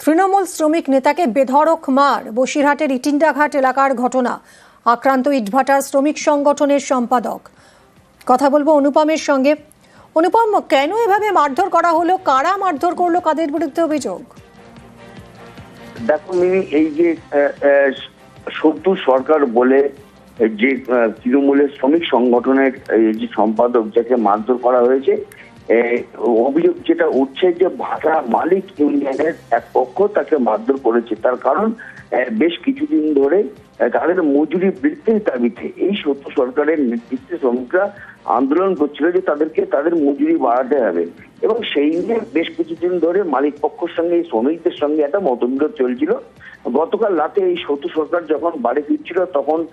তৃণমূল শ্রমিক নেতাকে বেধড়ক মার বসিরহাটের ইটিন্ডাঘাট এলাকার ঘটনা আক্রান্ত ইটভাটার শ্রমিক সংগঠনের সম্পাদক। কথা বলব অনুপমের সঙ্গে। অনুপম কেন এভাবে মারধর করা হলো? কারা মারধর করল? কাদের বিরুদ্ধে অভিযোগ? দেখো মিমি এই যে আহ, সরকার বলে যে তৃণমূলের শ্রমিক সংগঠনের যে সম্পাদক যাকে মারধর করা হয়েছে অভিযোগ যেটা উঠছে যে ভাটা মালিক ইউনিয়নের এক পক্ষ তাকে মারধর করেছে। তার কারণ বেশ কিছুদিন ধরে তাদের মজুরি বৃদ্ধির দাবিতে এই সত্য সরকারের নেতৃত্বে শ্রমিকরা আন্দোলন করছিল যে তাদেরকে তাদের মজুরি বাড়াতে হবে। এবং সেই নিয়ে বেশ কিছুদিন ধরে মালিক পক্ষের সঙ্গে, শ্রমিকদের সঙ্গে একটা মতবিরোধ চলছিল। গতকাল রাতে এই সত্য সরকার যখন বাড়ি ফিরছিল, তখন,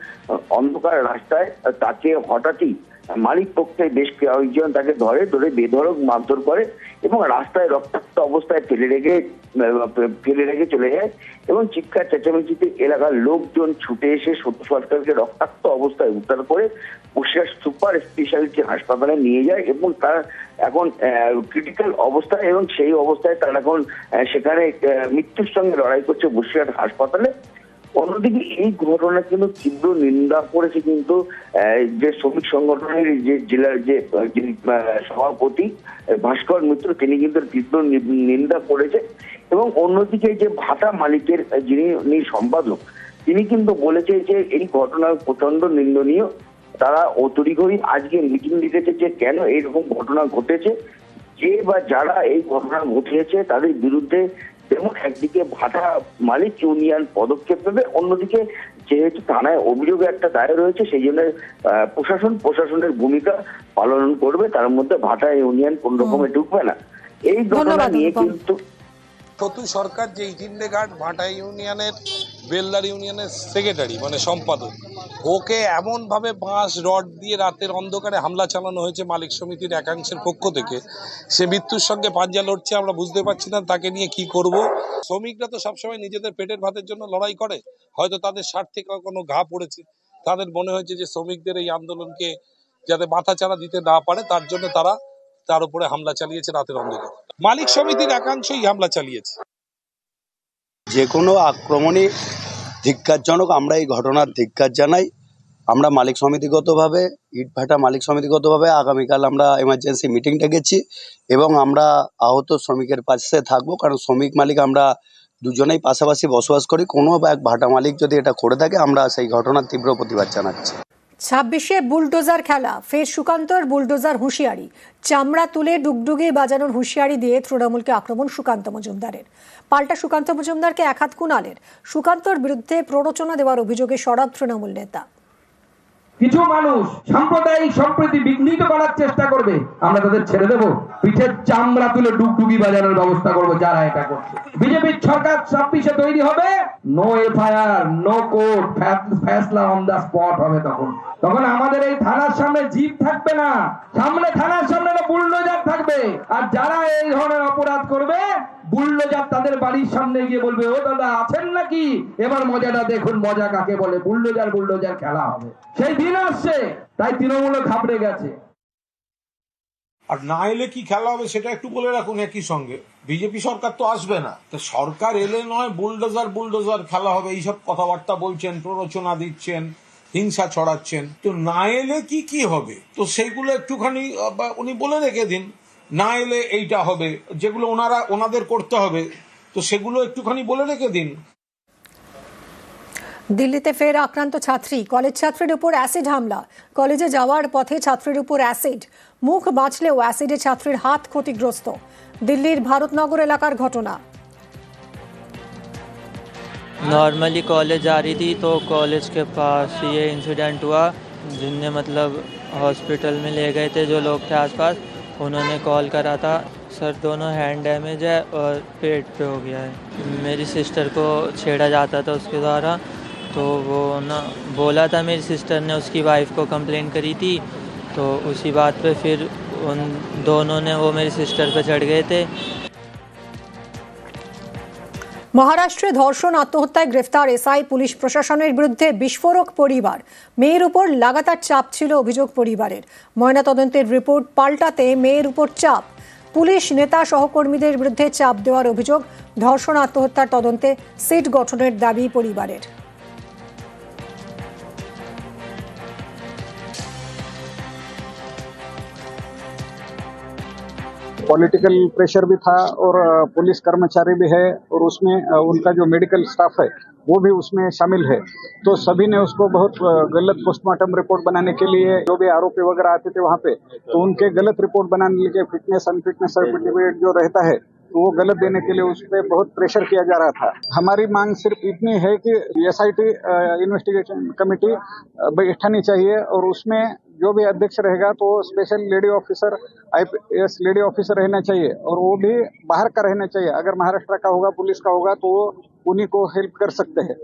অন্ধকার রাস্তায় তাকে হঠাৎই মালিক পক্ষে বেশ কয়েকজন তাকে ধরে ধরে বেধড়ক মারধর করে এবং রাস্তায় রক্তাক্ত অবস্থায় ফেলে রেখে ফেলে রেখে চলে যায় এবং চিৎকার চেঁচামেচিতে এলাকার লোকজন ছুটে এসে সত্য সরকারকে রক্তাক্ত অবস্থায় উদ্ধার করে বসিরহাট সুপার স্পেশালিটি হাসপাতালে নিয়ে যায় এবং তার এখন ক্রিটিক্যাল অবস্থায় এবং সেই অবস্থায় তারা এখন সেখানে মৃত্যুর সঙ্গে লড়াই করছে বসিরহাট হাসপাতালে। অন্যদিকে এই ঘটনা কিন্তু তীব্র নিন্দা করেছে কিন্তু যে শ্রমিক সংগঠনের যে জেলার যে সভাপতি ভাস্কর মিত্র, তিনি কিন্তু তীব্র নিন্দা করেছে এবং অন্যদিকে যে ভাটা মালিকের যিনি সম্পাদক, তিনি কিন্তু বলেছে যে এই ঘটনা প্রচণ্ড নিন্দনীয়। তারা অতরিঘই আজকে মিটিং ডেকেছে যে কেন এইরকম ঘটনা ঘটেছে যে বা যারা এই ঘটনা ঘটিয়েছে, তাদের বিরুদ্ধে যেমন একদিকে ভাটা মালিক ইউনিয়ন পদক্ষেপ নেবে অন্যদিকে যেহেতু থানায় অভিযোগ একটা দায়ের রয়েছে সেই জন্য প্রশাসন প্রশাসনের ভূমিকা পালন করবে তার মধ্যে ভাটা ইউনিয়ন কোন রকমে ঢুকবে না। এই ঘটনা নিয়ে কিন্তু সতু সরকার যে ইটিন্ডে ঘাট ভাটা ইউনিয়নের বেলদার ইউনিয়নের সেক্রেটারি মানে সম্পাদক ওকে এমনভাবে বাঁশ, রড দিয়ে রাতের অন্ধকারে হামলা চালানো হয়েছে মালিক সমিতির একাংশের পক্ষ থেকে। সে মৃত্যুর সঙ্গে পাঞ্জা লড়ছে, আমরা বুঝতে পারছি না তাকে নিয়ে কি করব। শ্রমিকরা তো সবসময় নিজেদের পেটের ভাতের জন্য লড়াই করে, হয়তো তাদের স্বার্থে কোনো ঘা পড়েছে। তাদের মনে হয়েছে যে শ্রমিকদের এই আন্দোলনকে যাতে মাথা চাড়া দিতে না পারে, তার জন্য তারা তার উপরে হামলা চালিয়েছে রাতের অন্ধকারে। মালিক সমিতির একাংশই হামলা চালিয়েছে। যে কোনো আক্রমণই ধিক্কারজনক, আমরা এই ঘটনার ধিক্কার জানাই। আমরা মালিক সমিতিগতভাবে ইটভাটা মালিক সমিতিগতভাবে আগামীকাল আমরা এমার্জেন্সি মিটিং ডেকেছি এবং আমরা আহত শ্রমিকের পাশে থাকব। কারণ শ্রমিক মালিক আমরা দুজনেই পাশাপাশি বসবাস করি। কোনো বা এক ভাটা মালিক যদি এটা করে থাকে, আমরা সেই ঘটনার তীব্র প্রতিবাদ জানাচ্ছি। ছাব্বিশে বুলডোজার খেলা, ফের সুকান্তর বুলডোজার হুঁশিয়ারি। চামড়া তুলে ডুগডুগে বাজানোর হুঁশিয়ারি দিয়ে তৃণমূলকে আক্রমণ সুকান্ত মজুমদারের। পাল্টা সুকান্ত মজুমদারকে একহাত কুণালের। সুকান্তর বিরুদ্ধে প্ররোচনা দেওয়ার অভিযোগে সরব তৃণমূল নেতা। কিছু মানুষ সাম্প্রদায়িক সম্প্রীতি বিঘ্নিত করার চেষ্টা করবে, আমরা তাদের ছেড়ে দেব। পিঠের চামড়া তুলে ডুগডুগি বাজানোর ব্যবস্থা করব যারা এটা করছে। বিজেপির সরকার ছাব্বিশে তৈরি হবে নো এফআইআর নো কোর্ট ফ্যাসলা অন দা স্পট হবে তখন। তখন আমাদের এই থানার সামনে জিপ থাকবে না, সামনে থানার সামনে বুলডোজার থাকবে। আর যারা এই ধরনের অপরাধ করবে বুলডোজার তাদের বাড়ির সামনে গিয়ে বলবে, ও দাদা, আছেন নাকি? এবার মজাটা দেখুন, মজা কাকে বলে? বুলডোজার বুলডোজার খেলা হবে। সেই দিন আসছে, তাই তৃণমূল ঘাবড়ে গেছে। আর না এলে কি খেলা হবে সেটা একটু বলে রাখুন একই সঙ্গে। বিজেপি সরকার তো আসবে না। তো সরকার এলে নয়, বুলডোজার বুলডোজার খেলা হবে, এইসব কথাবার্তা বলছেন, প্ররোচনা দিচ্ছেন, হিংসা ছড়াচ্ছেন। তো না এলে কি কি হবে? তো সেইগুলো একটুখানি উনি বলে রেখে দিন। না এলে এইটা হবে যেগুলো ওনারা ওনাদের করতে হবে তো সেগুলো একটুখানি বলে রেখে দিন দিল্লিতে ফের আক্রান্ত ছাত্রী কলেজ ছাত্রীর উপর অ্যাসিড হামলা কলেজে যাওয়ার পথে ছাত্রীর উপর অ্যাসিড মুখ বাঁচলেও অ্যাসিডে ছাত্রীর হাত ক্ষতিগ্রস্ত দিল্লির ভারতনগর এলাকার ঘটনা नॉर्मली कॉलेज जा रही थी तो कॉलेज के पास ये इंसिडेंट हुआ जिनने मतलब हॉस्पिटल में ले गए थे जो लोग थे आसपास उन्होंने कॉल करा था, सर, दोनों हैंड डैमेज है और पेट पे हो गया है। मेरी सिस्टर को छेड़ा जाता था उसके द्वारा तो वो ना बोला था मेरी सिस्टर ने, उसकी वाइफ को कंप्लेन करी थी तो उसी बात पे फिर उन दोनों ने वो मेरी सिस्टर पे चढ़ गए थे। মহারাষ্ট্রে ধর্ষণ, আত্মহত্যায় গ্রেফতার এসআই পুলিশ প্রশাসনের বিরুদ্ধে বিস্ফোরক পরিবার। মেয়ের উপর লাগাতার চাপ ছিল অভিযোগ পরিবারের। ময়নাতদন্তের রিপোর্ট পাল্টাতে মেয়ের উপর চাপ। পুলিশ নেতা সহকর্মীদের বিরুদ্ধে চাপ দেওয়ার অভিযোগ ধর্ষণ, আত্মহত্যার তদন্তে সিট গঠনের দাবি পরিবারের। पॉलिटिकल प्रेशर भी था और पुलिस कर्मचारी भी है और उसमें उनका जो मेडिकल स्टाफ है, वो भी उसमें शामिल है। तो सभी ने उसको बहुत गलत पोस्टमार्टम रिपोर्ट बनाने के लिए, जो भी आरोपी वगैरह आते थे वहाँ पे तो उनके गलत रिपोर्ट बनाने के फिटनेस अनफिटनेस सर्टिफिकेट जो रहता है तो वो गलत देने के लिए उस पर बहुत प्रेशर किया जा रहा था। हमारी मांग सिर्फ़ इतनी है कि S I T investigation committee बैठानी चाहिए और उसमें जो भी अध्यक्ष रहेगा तो special lady officer IPS lady officer रहना चाहिए और वो भी बाहर का रहना चाहिए अगर महाराष्ट्र का होगा पुलिस का होगा तो वो उन्हीं को हेल्प कर सकते हैं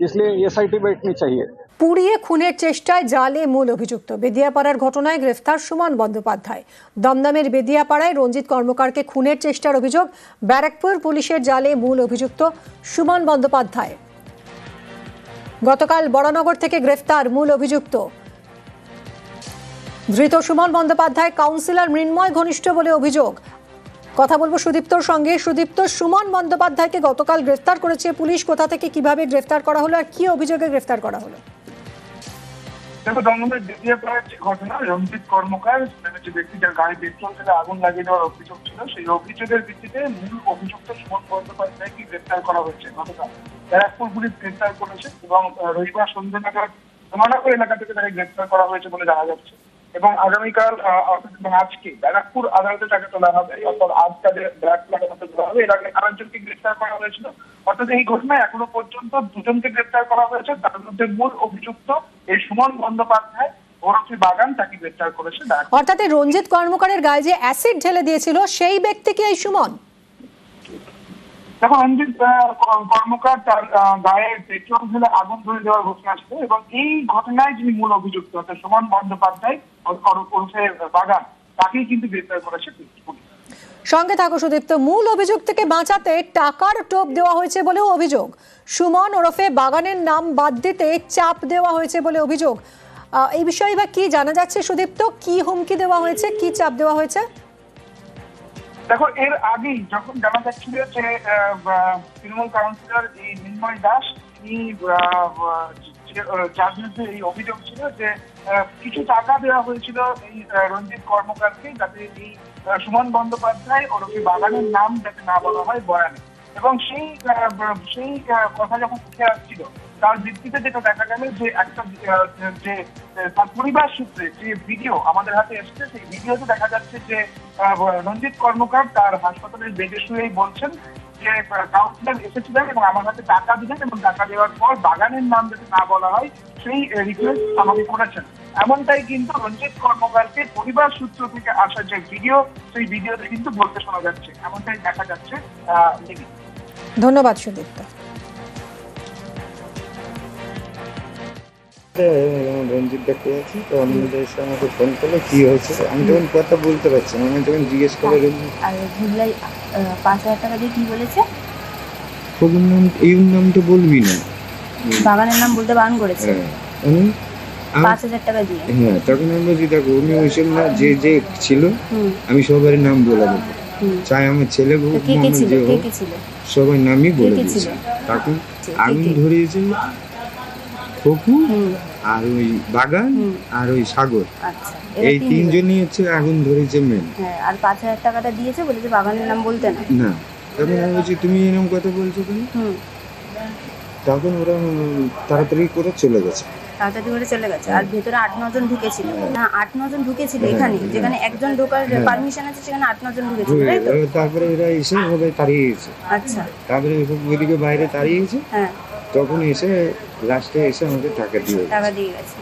इसलिए एस बैठनी चाहिए পুড়িয়ে খুনের চেষ্টায় জালে মূল অভিযুক্ত বেদিয়াপাড়ার ঘটনায় গ্রেফতার সুমন বন্দ্যোপাধ্যায় দমদমের বেদিয়াপাড়ায় রঞ্জিত কর্মকারকে খুনের চেষ্টার অভিযোগ ব্যারাকপুর পুলিশের জালে মূল অভিযুক্ত সুমন বন্দ্যোপাধ্যায় গতকাল বড়নগর থেকে গ্রেফতার মূল অভিযুক্ত ধৃত সুমন বন্দ্যোপাধ্যায়, কাউন্সিলর মৃন্ময় ঘনিষ্ঠ বলে অভিযোগ। কথা বলব সুদীপ্তর সঙ্গে। সুদীপ্ত সুমন বন্দ্যোপাধ্যায়কে গতকাল গ্রেফতার করেছে পুলিশ। কোথা থেকে কীভাবে গ্রেফতার করা হলো আর কি অভিযোগে গ্রেফতার করা হলো? দেখো দ্বিতীয় যে ঘটনা, রঞ্জিত কর্মকার যে ব্যক্তি যার গাড়ি পেট্রোল আগুন লাগিয়ে দেওয়ার অভিযোগ ছিল, সেই অভিযোগের ভিত্তিতে মূল অভিযুক্ত সুমন বন্দ্যোপাধ্যায়কে গ্রেফতার করা হয়েছে ব্যারাকপুর পুলিশ গ্রেফতার করেছে এবং রবিবার সন্ধ্যা নাগাদ এলাকা থেকে তাকে গ্রেফতার করা হয়েছে বলে জানা যাচ্ছে। এবং আগামীকাল আজকে ব্যারাকপুর আদালতে তাকে তোলা হবে, অর্থাৎ আজ তাদের ব্যারাকপুর আদালতে তোলা হবে। এর আগে আরেকজনকে গ্রেফতার করা হয়েছিল। অর্থাৎ এই ঘটনায় এখনও পর্যন্ত দুজনকে গ্রেফতার করা হয়েছে। তার মধ্যে মূল অভিযুক্ত এই সুমন বন্দ্যোপাধ্যায় বাগান, তাকে অর্থাৎ রঞ্জিত কর্মকারের গায়ে যে অ্যাসিড ঢেলে দিয়েছিল, সেই ব্যক্তি কি এই সুমন? দেখো রঞ্জিত কর্মকার তার গায়ে পেট্রোল ঢেলে আগুন ধরে দেওয়ার ঘটনা ছিল এবং এই ঘটনায় যিনি মূল অভিযুক্ত, অর্থাৎ সুমন বন্দ্যোপাধ্যায় বাগান, তাকেই কিন্তু গ্রেফতার করেছে সঙ্গে থাকো সুদীপ্ত, মূল অভিযুক্তকে বাঁচাতে টাকার টোপ দেওয়া হয়েছে বলেও অভিযোগ। সুমন ওরফে বাগানের নাম বাদ দিতে চাপ দেওয়া হয়েছে বলে অভিযোগ। এই বিষয়ে বা কি জানা যাচ্ছে সুদীপ্ত? কি হুমকি দেওয়া হয়েছে? কি চাপ দেওয়া হয়েছে? দেখো, এর আগেই যখন জানা যাচ্ছিল যে তৃণমূল কাউন্সিলর এই নির্ময় দাস, তিনি যার বিরুদ্ধে এই অভিযোগ ছিল যে কিছু টাকা দেওয়া হয়েছিল এই রঞ্জিত কর্মকারকে যাতে এই সুমন বন্দ্যোপাধ্যায় ওরফে বাগানের নাম যাতে না বলা হয় বয়ানে। এবং সেই সেই কথা যখন উঠে আসছিল তার ভিত্তিতে যেটা দেখা গেল যে একটা যে তার পরিবার সূত্রে যে ভিডিও আমাদের হাতে এসেছে, সেই ভিডিওতে দেখা যাচ্ছে যে রঞ্জিত কর্মকার তার হাসপাতালের বেডে শুয়েই বলছেন যে কাউন্সিলর এসেছিলেন এবং আমার হাতে টাকা দিলেন এবং টাকা দেওয়ার পর বাগানের নাম যাতে না বলা হয়, সেই রিকোয়েস্ট আমাকে করেছেন। এমনটাই কিন্তু রঞ্জিত কর্মকারকে পরিবার সূত্র থেকে আসা যে ভিডিও সেই ভিডিওতে কিন্তু বলতে শোনা যাচ্ছে। এমনটাই দেখা যাচ্ছে। ধন্যবাদ সুদীপ্ত। রঞ্জিত দেখতে যাচ্ছি তো অন্যদের এসে আমাকে ফোন করল কি হয়েছে? আমি তখন কথা বলতে পারছি না আমি তখন জিজ্ঞেস করে রঞ্জিত আর পাঁচ হাজার টাকা দিয়ে কি বলেছে? কবির নাম এই নামটা বলবি না। বাগানের নাম বলতে বারণ করেছে। হ্যাঁ আমি আম- পাঁচ হাজার টাকা দিয়ে। হ্যাঁ তখন আমি বলছি দেখো উনি ওইসব না যে যে ছিল আমি সবার নাম বলে দেবো। চাই আমার ছেলে তো হোক যে হোক সবাই নামই বলে দিয়েছি? তখন আগুন কে? হুম। আর ওই বাগান আর ওই সাগর। আচ্ছা এই তিনজন। তিনজনই হচ্ছে আগুন ধরেছে মেন হ্যাঁ আর পাঁচ হাজার টাকাটা দিয়েছে বলেছে বাগানের নাম বলতে না। না তখন আমি বলছি তুমি এরকম কথা বলছো কেন? তখন ওরা তাড়াতাড়ি করে চলে গেছে। তাড়াতাড়ি করে চলে গেছে। আর ভেতরে আট নজন ঢুকেছিল। না আট নজন ঢুকেছিল হ্যাঁ, এখানে। হ্যাঁ। যেখানে একজন ঢোকার। পারমিশন আছে সেখানে আট নজন ঢুকেছিল তাই তো? তারপরে এরা এসে ওদের তাড়িয়েছে আচ্ছা। তারপরে ওইদিকে বাইরে তাড়িয়েছে হ্যাঁ। তখন এসে লাস্টে এসে আমাদের টাকা দিয়ে টাকা দিয়ে গেছে।